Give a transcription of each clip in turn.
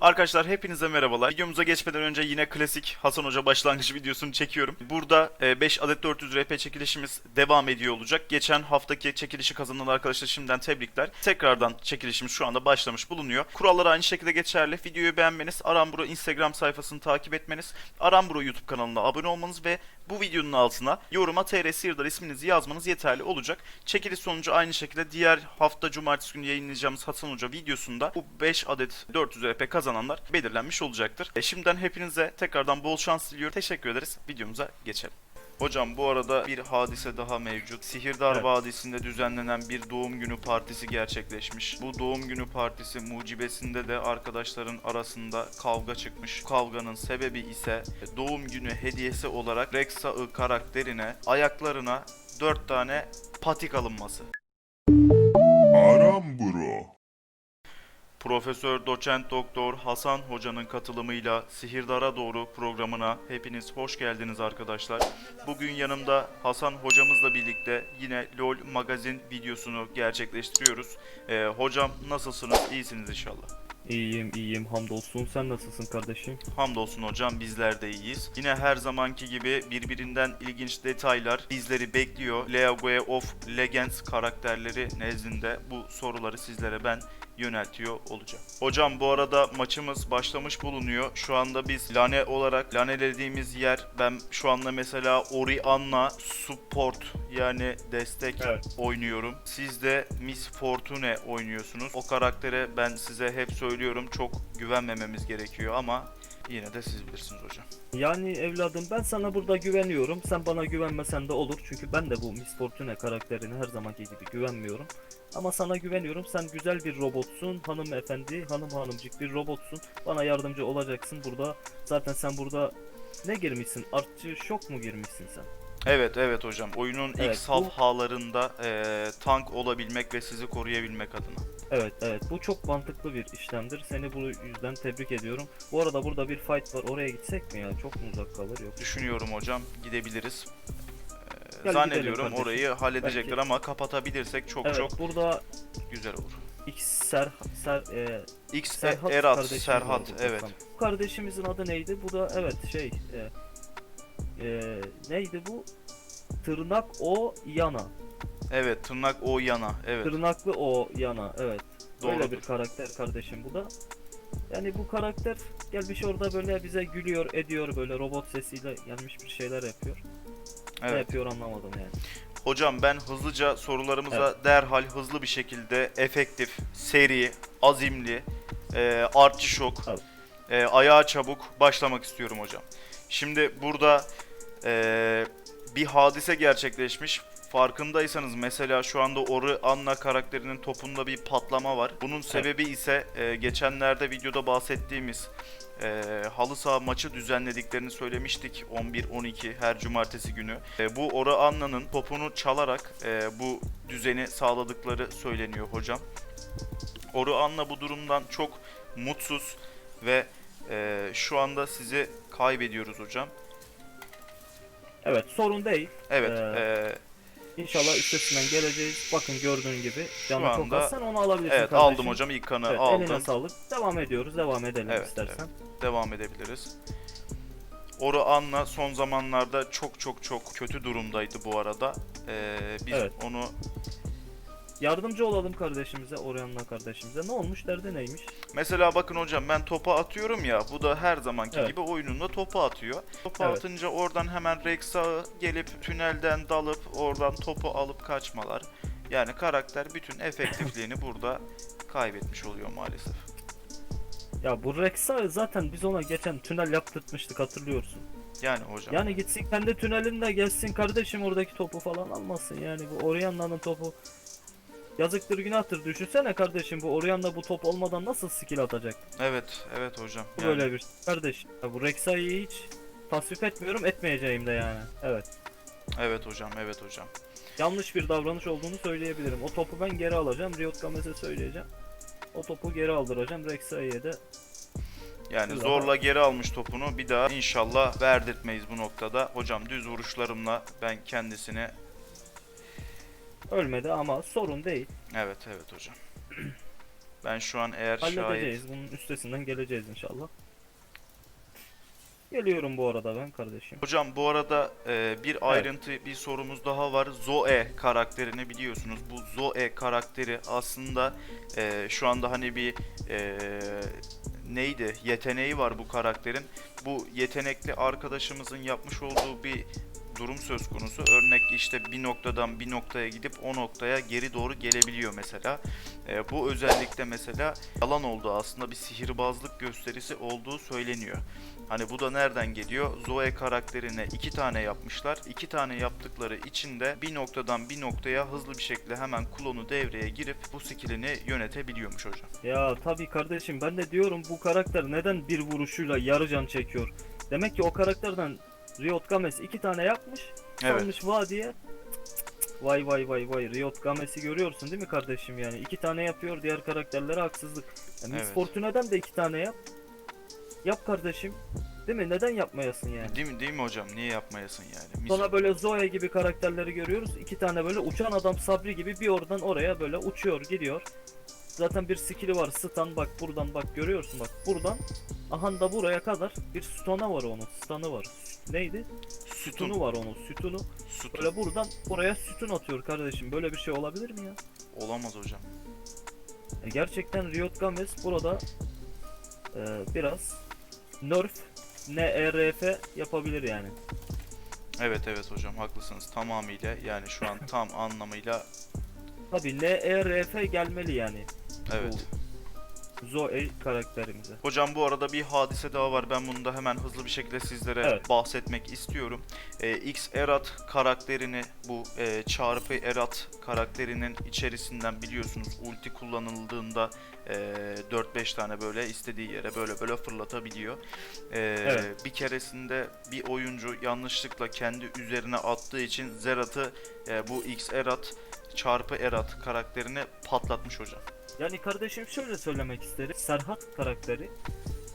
Arkadaşlar hepinize merhabalar. Videomuza geçmeden önce yine klasik Hasan Hoca başlangıç videosunu çekiyorum. Burada e, 5 adet 400 RP çekilişimiz devam ediyor olacak. Geçen haftaki çekilişi kazanan arkadaşlar şimdiden tebrikler. Tekrardan çekilişimiz şu anda başlamış bulunuyor. Kurallar aynı şekilde geçerli. Videoyu beğenmeniz, Aramburo Instagram sayfasını takip etmeniz, Aramburo YouTube kanalına abone olmanız ve bu videonun altına yoruma TR Sirdar isminizi yazmanız yeterli olacak. Çekiliş sonucu aynı şekilde diğer hafta cumartesi günü yayınlayacağımız Hasan Hoca videosunda bu 5 adet 400 RP kazananlar belirlenmiş olacaktır. E, şimdiden hepinize tekrardan bol şans diliyorum. Teşekkür ederiz. Videomuza geçelim. Hocam bu arada bir hadise daha mevcut. Sihirdar Evet. Vadisi'nde düzenlenen bir doğum günü partisi gerçekleşmiş. Bu doğum günü partisi mucibesinde de arkadaşların arasında kavga çıkmış. Bu kavganın sebebi ise doğum günü hediyesi olarak Rexa I karakterine ayaklarına 4 tane patik alınması. Aramburo. Profesör Doçent Doktor Hasan Hoca'nın katılımıyla Sihirdara Doğru programına hepiniz hoş geldiniz arkadaşlar. Bugün yanımda Hasan Hocamızla birlikte yine LOL magazin videosunu gerçekleştiriyoruz. Ee, hocam nasılsınız? İyisiniz inşallah. İyiyim iyiyim hamdolsun sen nasılsın kardeşim? Hamdolsun hocam bizler de iyiyiz. Yine her zamanki gibi birbirinden ilginç detaylar bizleri bekliyor. League of Legends karakterleri nezdinde bu soruları sizlere ben yöneltiyor olacağım. Hocam bu arada maçımız başlamış bulunuyor. Şu anda biz Lane olarak lanelediğimiz yer ben şu anda mesela Orianna support yani destek Evet. oynuyorum. Siz de Miss Fortune oynuyorsunuz. O karaktere ben size hep söylüyorum çok güvenmememiz gerekiyor ama yine de siz bilirsiniz hocam. Yani evladım ben sana burada güveniyorum. Sen bana güvenmesen de olur. Çünkü ben de bu Miss Fortune karakterine her zamanki gibi güvenmiyorum. Ama sana güveniyorum. Sen güzel bir robotsun. Hanımefendi, hanım hanımcık bir robotsun. Bana yardımcı olacaksın burada. Zaten sen burada ne girmişsin? Artçı şok mu girmişsin sen? Evet evet hocam. Oyunun ilk Evet, bu- safhalarında eee, tank olabilmek ve sizi koruyabilmek adına. Evet evet bu çok mantıklı bir işlemdir. Seni bu yüzden tebrik ediyorum. Bu arada burada bir fight var. Oraya gitsek mi ya? Çok mu uzak kalır yok. Düşünüyorum hocam gidebiliriz. Gel zannediyorum gidelim kardeşim. orayı halledecekler Belki- ama kapatabilirsek çok Evet çok burada güzel olur. X Ser, Ser e, X Serhat Erat, Serhat vardı evet. Bu kardeşimizin adı neydi? Bu da evet şey e, e, neydi bu? Tırnak o yana. Evet tırnak o yana. Evet Tırnaklı o yana. Evet. Böyle doğrudur. bir karakter kardeşim bu da. Yani bu karakter gelmiş orada böyle bize gülüyor, ediyor böyle robot sesiyle gelmiş bir şeyler yapıyor. Ne Evet. yapıyor anlamadım yani. Hocam ben hızlıca sorularımıza derhal hızlı bir şekilde efektif, seri, azimli, e, artçı şok, e, ayağa çabuk başlamak istiyorum hocam. Şimdi burada e, bir hadise gerçekleşmiş. Farkındaysanız mesela şu anda Ori Anna karakterinin topunda bir patlama var. Bunun sebebi ise e, geçenlerde videoda bahsettiğimiz e, halı saha maçı düzenlediklerini söylemiştik 11-12 her cumartesi günü. E, bu Ora Anna'nın topunu çalarak e, bu düzeni sağladıkları söyleniyor hocam. Ora Anna bu durumdan çok mutsuz ve e, şu anda sizi kaybediyoruz hocam. Evet sorun değil. Evet, Ee, e, İnşallah üstesinden geleceğiz. Bakın gördüğün gibi canı çok anda- az. Sen onu alabilirsin evet kardeşim. aldım hocam ilk kanı Evet, aldım. Eline sağlık. Devam ediyoruz. Devam edelim Evet, istersen. Devam edebiliriz. Ora Anna son zamanlarda çok çok çok kötü durumdaydı bu arada. E, biz Evet. onu Yardımcı olalım kardeşimize, Oryan'la kardeşimize. Ne olmuş, derdi neymiş? Mesela bakın hocam ben topa atıyorum ya bu da her zamanki Evet. gibi oyununda topu atıyor. Topu Evet. atınca oradan hemen Rex'a gelip tünelden dalıp oradan topu alıp kaçmalar. Yani karakter bütün efektifliğini burada kaybetmiş oluyor maalesef. Ya bu Rex'a zaten biz ona geçen tünel yaptırtmıştık hatırlıyorsun. Yani hocam. Yani gitsin kendi tünelinde gelsin kardeşim oradaki topu falan almasın. Yani bu Oryan'ın topu yazıktır günahtır. Düşünsene kardeşim bu Oryan'la bu top olmadan nasıl skill atacak? Evet, evet hocam. Bu Yani, Böyle bir kardeş. Ya bu Rex'a'yı hiç tasvip etmiyorum, etmeyeceğim de yani. Evet. Evet hocam, evet hocam. yanlış bir davranış olduğunu söyleyebilirim. O topu ben geri alacağım. Riot Games'e söyleyeceğim. O topu geri aldıracağım. Rexa'ya da Yani Güzel. zorla geri almış topunu bir daha inşallah verdirtmeyiz bu noktada. Hocam düz vuruşlarımla ben kendisine ölmedi ama sorun değil. evet evet hocam. Ben şu an eğer şayet Halledeceğiz. Bunun üstesinden geleceğiz inşallah. Geliyorum bu arada ben kardeşim. Hocam bu arada e, bir ayrıntı, bir sorumuz daha var. Zoe karakterini biliyorsunuz. Bu Zoe karakteri aslında e, şu anda hani bir e, neydi? Yeteneği var bu karakterin. Bu yetenekli arkadaşımızın yapmış olduğu bir durum söz konusu. Örnek işte bir noktadan bir noktaya gidip o noktaya geri doğru gelebiliyor mesela. E, bu özellikle mesela yalan olduğu aslında bir sihirbazlık gösterisi olduğu söyleniyor. Hani bu da nereden geliyor? Zoe karakterine iki tane yapmışlar. İki tane yaptıkları için de bir noktadan bir noktaya hızlı bir şekilde hemen klonu devreye girip bu skillini yönetebiliyormuş hocam. Ya tabii kardeşim ben de diyorum bu karakter neden bir vuruşuyla yarı can çekiyor? Demek ki o karakterden Riot Games iki tane yapmış. Evet. Salmış vadiye. Vay vay vay vay Riot Games'i görüyorsun değil mi kardeşim yani? iki tane yapıyor diğer karakterlere haksızlık. Ya Miss Evet. Fortune'den de iki tane yap. Yap kardeşim. Değil mi? Neden yapmayasın yani? Değil mi, değil mi hocam? Niye yapmayasın yani? Mis- Sonra böyle Zoe gibi karakterleri görüyoruz. İki tane böyle uçan adam Sabri gibi bir oradan oraya böyle uçuyor gidiyor. Zaten bir skill'i var. Stun bak buradan bak görüyorsun bak buradan. Aha da buraya kadar bir stuna var onun. Stun'ı var. Neydi? Sütunu Sütun. var onun. Sütunu. Sütun. Böyle buradan buraya sütun atıyor kardeşim. Böyle bir şey olabilir mi ya? Olamaz hocam. E, gerçekten Riot Games burada e, biraz nerf NRF yapabilir yani. Evet evet hocam haklısınız tamamıyla yani şu an tam anlamıyla Tabi NRF gelmeli yani. Evet. Bu Zoe karakterimize. Hocam bu arada bir hadise daha var. Ben bunu da hemen hızlı bir şekilde sizlere Evet. bahsetmek istiyorum. Ee, X Erat karakterini bu e, çarpı Erat karakterinin içerisinden biliyorsunuz ulti kullanıldığında e, 4-5 tane böyle istediği yere böyle böyle fırlatabiliyor. Ee, Evet. Bir keresinde bir oyuncu yanlışlıkla kendi üzerine attığı için Zerat'ı e, bu X Erat çarpı Erat karakterini patlatmış hocam. Yani kardeşim şöyle söylemek isterim. Serhat karakteri.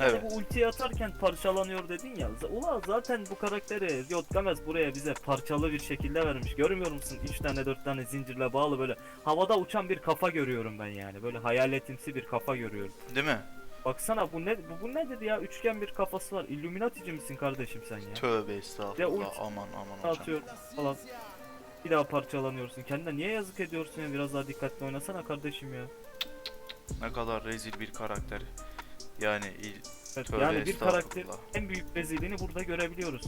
Evet. Hani bu ultiyi atarken parçalanıyor dedin ya. Ulan zaten bu karakteri Riot Games buraya bize parçalı bir şekilde vermiş. Görmüyor musun? 3 tane 4 tane zincirle bağlı böyle havada uçan bir kafa görüyorum ben yani. Böyle hayaletimsi bir kafa görüyorum. Değil mi? Baksana bu ne bu, bu nedir ya? Üçgen bir kafası var. Illuminati'ci misin kardeşim sen ya? Tövbe Ya estağfurullah. ulti Aman aman hocam. atıyor falan. Bir daha parçalanıyorsun. Kendine niye yazık ediyorsun ya? Biraz daha dikkatli oynasana kardeşim ya. Ne kadar rezil bir karakter. Yani il- Evet, tövbe yani bir karakter estağfurullah. en büyük rezilliğini burada görebiliyoruz.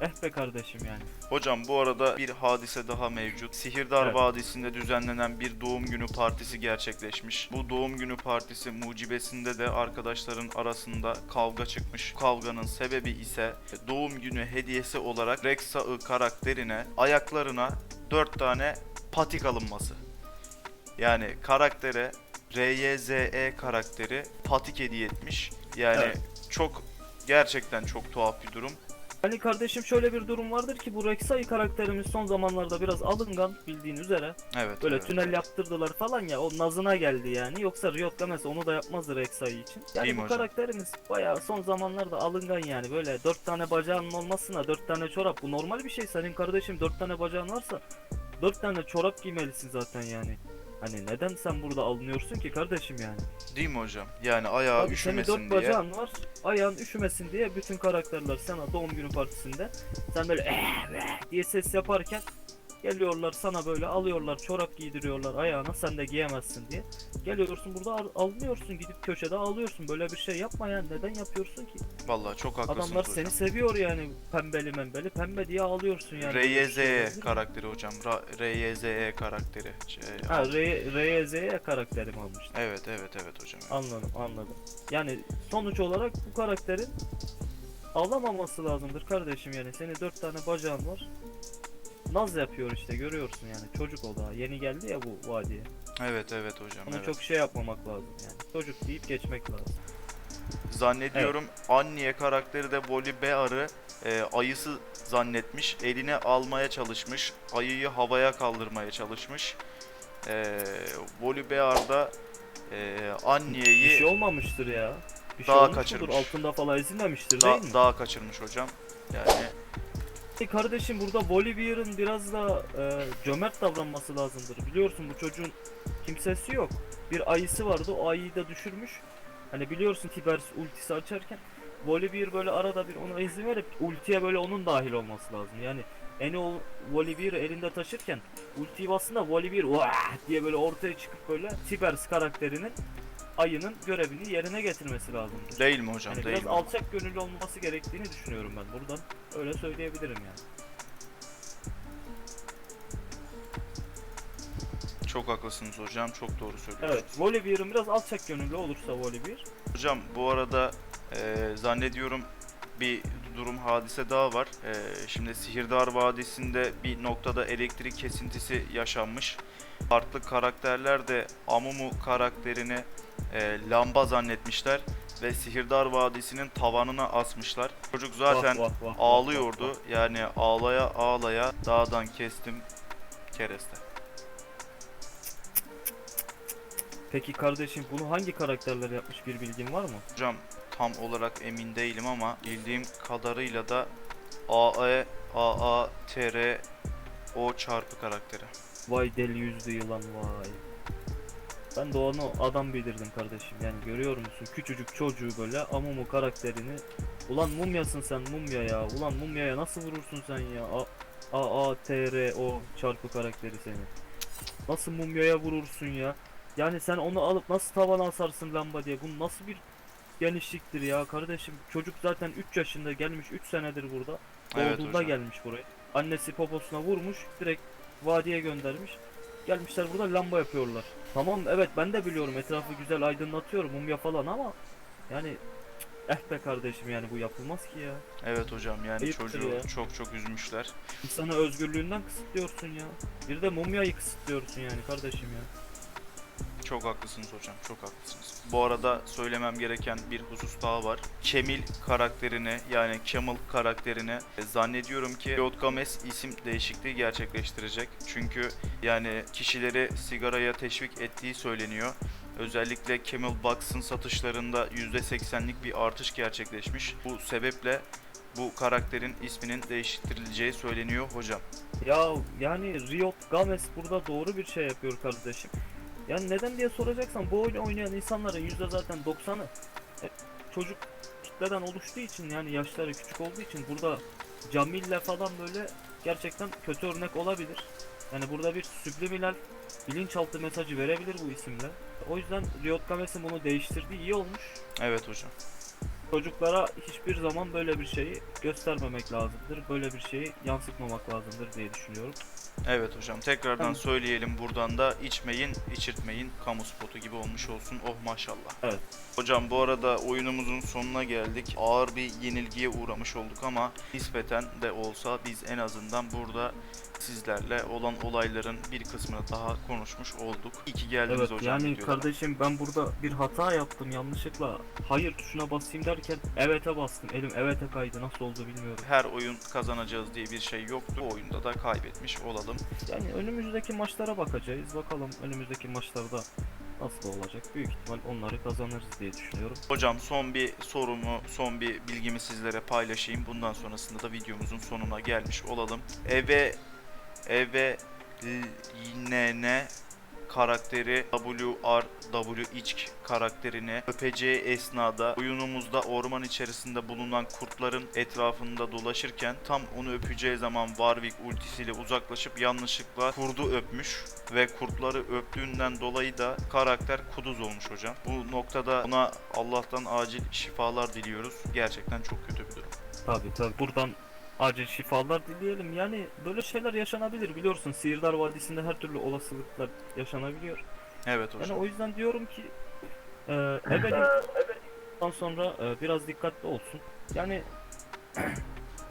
Eh be kardeşim yani. Hocam bu arada bir hadise daha mevcut. Sihirdar Evet. Vadisi'nde düzenlenen bir doğum günü partisi gerçekleşmiş. Bu doğum günü partisi mucibesinde de arkadaşların arasında kavga çıkmış. Kavganın sebebi ise doğum günü hediyesi olarak Rexa'ı karakterine ayaklarına 4 tane patik alınması. Yani karaktere RYZE karakteri patik hediye etmiş. Yani Evet. çok gerçekten çok tuhaf bir durum. Hani kardeşim şöyle bir durum vardır ki bu Rek'Sai karakterimiz son zamanlarda biraz alıngan bildiğin üzere. Evet. Böyle evet, tünel evet. yaptırdılar falan ya o nazına geldi yani. Yoksa Riot Games onu da yapmazdı Rek'Sai için. Yani Değil bu hocam? karakterimiz bayağı son zamanlarda alıngan yani. Böyle dört tane bacağının olmasına dört tane çorap bu normal bir şey. Senin kardeşim dört tane bacağın varsa dört tane çorap giymelisin zaten yani. Hani neden sen burada alınıyorsun ki kardeşim yani? Değil mi hocam? Yani ayağı Abi senin üşümesin dört diye. bacağın var. Ayağın üşümesin diye bütün karakterler sana doğum günü partisinde sen böyle "Eh, eh" diye ses yaparken geliyorlar sana böyle alıyorlar çorap giydiriyorlar ayağına sen de giyemezsin diye. Geliyorsun burada al- alınıyorsun gidip köşede ağlıyorsun böyle bir şey yapma yani neden yapıyorsun ki? Vallahi çok haklısınız Adamlar hocam. seni seviyor yani pembeli membeli pembe diye ağlıyorsun yani. Bir şey mi? karakteri hocam. Ra- RYZE karakteri. Şey, Ha RYZ'ye karakterim almıştı. evet evet evet hocam. evet. Anladım anladım. Yani sonuç olarak bu karakterin ağlamaması lazımdır kardeşim yani. Senin dört tane bacağın var. Naz yapıyor işte görüyorsun yani. Çocuk o daha. Yeni geldi ya bu vadiye. Evet evet hocam. Ona evet. çok şey yapmamak lazım yani. Çocuk deyip geçmek lazım. Zannediyorum Anniye karakteri de Volibear'ı e, ayısı zannetmiş. Eline almaya çalışmış. Ayıyı havaya kaldırmaya çalışmış. E, Volibear da e, Bir Anniye'yi şey olmamıştır ya. Bir şey Daha mudur? kaçırmış. Altında falan ezilmemiştir da- değil mi? daha kaçırmış hocam. Yani kardeşim burada Volibear'ın biraz da e, cömert davranması lazımdır. Biliyorsun bu çocuğun kimsesi yok. Bir ayısı vardı o ayıyı da düşürmüş. Hani biliyorsun Tibers ultisi açarken Volibear böyle arada bir ona izin verip ultiye böyle onun dahil olması lazım. Yani Eno Volibear'ı elinde taşırken ultiyi bastığında Volibear vah diye böyle ortaya çıkıp böyle Tibers karakterinin ayının görevini yerine getirmesi lazımdır. Değil mi hocam? Yani değil biraz mi? alçak gönüllü olması gerektiğini düşünüyorum ben buradan. Öyle söyleyebilirim yani. Çok haklısınız hocam. Çok doğru söylüyorsunuz. Evet, Volibear'ın biraz alçak gönüllü olursa Volibear. Hocam bu arada e, zannediyorum bir durum hadise daha var. E, şimdi Sihirdar Vadisi'nde bir noktada elektrik kesintisi yaşanmış. Farklı karakterler de Amumu karakterini e, lamba zannetmişler ve Sihirdar Vadisi'nin tavanına asmışlar. Çocuk zaten Vah, vah, vah, vah, ağlıyordu. vah, vah. Yani ağlaya ağlaya dağdan kestim kereste. Peki kardeşim bunu hangi karakterler yapmış bir bilgin var mı? Hocam tam olarak emin değilim ama bildiğim kadarıyla da AE AA TR O çarpı karakteri. Vay deli yüzlü yılan vay. Ben de onu adam bildirdim kardeşim. Yani görüyor musun küçücük çocuğu böyle Amumu karakterini. Ulan mumyasın sen mumya ya. Ulan mumyaya nasıl vurursun sen ya? A A A T R O çarpı karakteri seni. Nasıl mumyaya vurursun ya? Yani sen onu alıp nasıl tavana asarsın lamba diye. Bu nasıl bir genişliktir ya kardeşim. Çocuk zaten 3 yaşında gelmiş 3 senedir burada. Evet Doğduğunda hocam. gelmiş buraya. Annesi poposuna vurmuş, direkt vadiye göndermiş. Gelmişler burada lamba yapıyorlar. Tamam evet ben de biliyorum etrafı güzel aydınlatıyor mumya falan ama yani eh be kardeşim yani bu yapılmaz ki ya. Evet hocam yani Ayıptır çocuğu ya. çok çok üzmüşler. İnsanı özgürlüğünden kısıtlıyorsun ya. Bir de mumyayı kısıtlıyorsun yani kardeşim ya. Çok haklısınız hocam çok haklısınız. Bu arada söylemem gereken bir husus daha var. Kemil karakterini yani Camel karakterini e, zannediyorum ki Riot Games isim değişikliği gerçekleştirecek. Çünkü yani kişileri sigaraya teşvik ettiği söyleniyor. Özellikle Camel Box'ın satışlarında %80'lik bir artış gerçekleşmiş. Bu sebeple bu karakterin isminin değiştirileceği söyleniyor hocam. Ya yani Riot Games burada doğru bir şey yapıyor kardeşim. Yani neden diye soracaksan bu oyunu oynayan insanların yüzde zaten 90'ı e, çocuk kitleden oluştuğu için yani yaşları küçük olduğu için burada Camille falan böyle gerçekten kötü örnek olabilir. Yani burada bir subliminal bilinçaltı mesajı verebilir bu isimle. O yüzden Riot Games'in bunu değiştirdiği iyi olmuş. Evet hocam. Çocuklara hiçbir zaman böyle bir şeyi göstermemek lazımdır. Böyle bir şeyi yansıtmamak lazımdır diye düşünüyorum. Evet hocam tekrardan Tamam. söyleyelim buradan da içmeyin, içirtmeyin kamu spotu gibi olmuş olsun. Oh maşallah. Evet. Hocam bu arada oyunumuzun sonuna geldik. Ağır bir yenilgiye uğramış olduk ama nispeten de olsa biz en azından burada sizlerle olan olayların bir kısmını daha konuşmuş olduk. İyi ki geldiniz Evet hocam yani videoda. kardeşim ben burada bir hata yaptım yanlışlıkla hayır tuşuna basayım derken evet'e bastım elim evet'e kaydı nasıl oldu bilmiyorum. Her oyun kazanacağız diye bir şey yoktu. Bu oyunda da kaybetmiş olalım. Yani önümüzdeki maçlara bakacağız bakalım önümüzdeki maçlarda nasıl olacak büyük ihtimal onları kazanırız diye düşünüyorum. Hocam son bir sorumu, son bir bilgimi sizlere paylaşayım. Bundan sonrasında da videomuzun sonuna gelmiş olalım. Eve Nene karakteri WRW içk karakterini öpeceği esnada oyunumuzda orman içerisinde bulunan kurtların etrafında dolaşırken tam onu öpeceği zaman Warwick ultisiyle uzaklaşıp yanlışlıkla kurdu öpmüş ve kurtları öptüğünden dolayı da karakter kuduz olmuş hocam. Bu noktada ona Allah'tan acil şifalar diliyoruz. Gerçekten çok kötü bir durum. Tabi tabi buradan acil şifalar dileyelim yani böyle şeyler yaşanabilir biliyorsun Sihirdar Vadisi'nde her türlü olasılıklar yaşanabiliyor. Evet Yani hocam. o yüzden diyorum ki e, ondan sonra e, biraz dikkatli olsun. Yani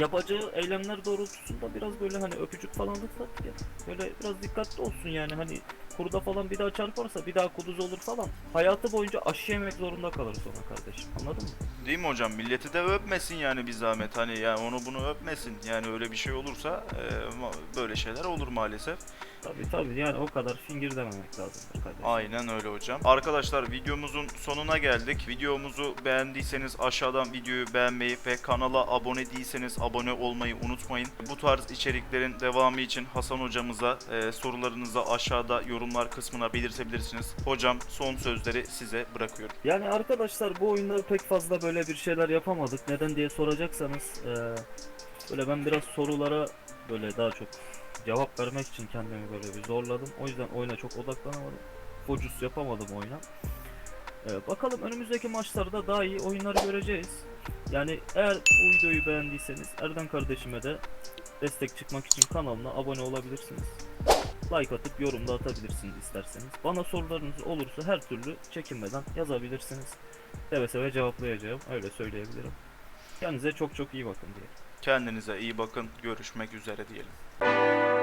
yapacağı eylemler doğrultusunda biraz böyle hani öpücük falan lütfen ya. Böyle biraz dikkatli olsun yani hani kurda falan bir daha çarparsa bir daha kuduz olur falan. Hayatı boyunca aşı yemek zorunda kalır sonra kardeşim anladın mı? Değil mi hocam? Milleti de öpmesin yani bir zahmet. Hani yani onu bunu öpmesin. Yani öyle bir şey olursa e, böyle şeyler olur maalesef. Tabii tabii yani o kadar fingir dememek lazımdır kardeşim. Aynen öyle hocam. Arkadaşlar videomuzun sonuna geldik. Videomuzu beğendiyseniz aşağıdan videoyu beğenmeyi ve kanala abone değilseniz abone olmayı unutmayın. Bu tarz içeriklerin devamı için Hasan hocamıza e, sorularınızı aşağıda yorumlar kısmına belirtebilirsiniz. Hocam son sözleri size bırakıyorum. Yani arkadaşlar bu oyunda pek fazla böyle bir şeyler yapamadık. Neden diye soracaksanız eee, böyle ben biraz sorulara böyle daha çok cevap vermek için kendimi böyle bir zorladım. O yüzden oyuna çok odaklanamadım. Focus yapamadım oyuna. Eee, bakalım önümüzdeki maçlarda daha iyi oyunlar göreceğiz. Yani eğer bu videoyu beğendiyseniz Erden kardeşime de destek çıkmak için kanalına abone olabilirsiniz. Like atıp yorum da atabilirsiniz isterseniz. Bana sorularınız olursa her türlü çekinmeden yazabilirsiniz. Seve seve cevaplayacağım. Öyle söyleyebilirim. Kendinize çok çok iyi bakın diye. Kendinize iyi bakın. Görüşmek üzere diyelim.